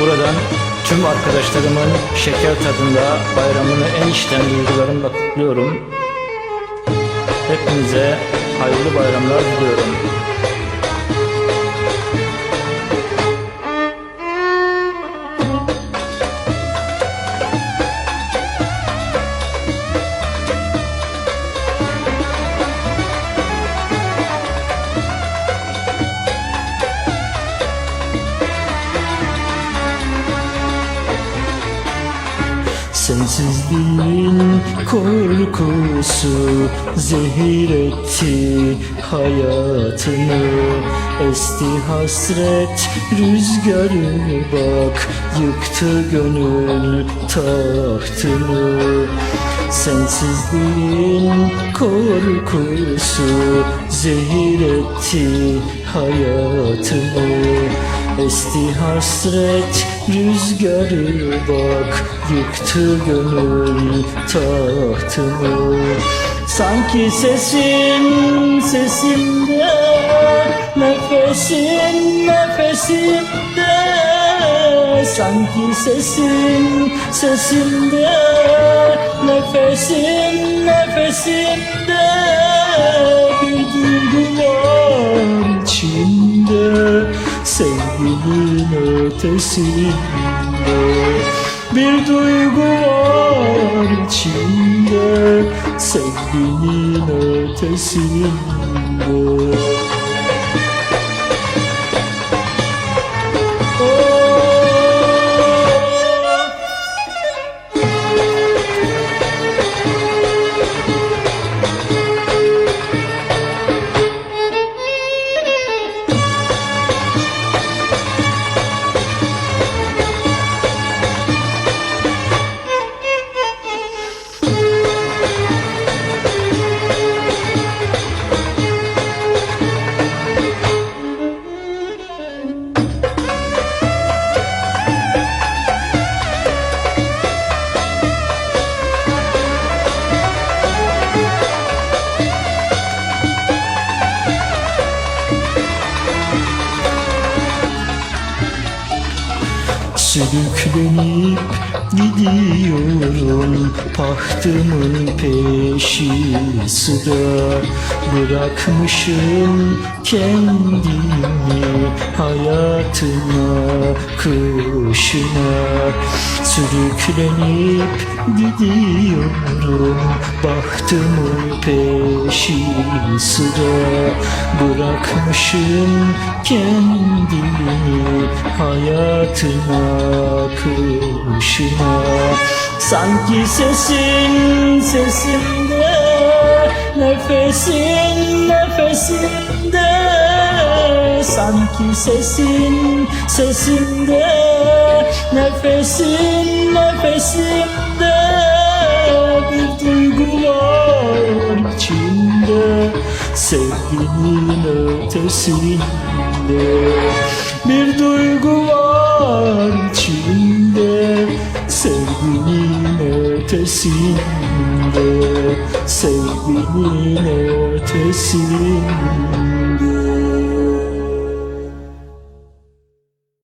buradan tüm arkadaşlarımın şeker tadında bayramını en içten duygularımla kutluyorum. Hepinize hayırlı bayramlar diliyorum. Sensizliğin korkusu zehir etti hayatını. Esti hasret rüzgarı bak yıktı gönül tahtını. Sensizliğin korkusu zehir etti hayatımı Esti hasret rüzgarı bak Yıktı gönül tahtımı Sanki sesin sesimde Nefesin nefesimde Sanki sesin sesimde Nefesin nefesimde Sevginin ötesinde Bir duygu var içimde Sevginin ötesinde Sürüklenip gidiyorum Pahtımın peşi. Sıra Bırakmışım kendimi Hayatına, kışına. Sürüklenip gidiyorum Bahtımın peşi. Sıra Bırakmışım kendimi Hayatına, kışına Sanki sesin sesimde Nefesin nefesimde Sanki sesin sesimde Nefesin nefesimde Bir duygu var içimde Sevginin ötesinde Bir duygu var içimde Sevginin ötesinde Sevginin ötesinde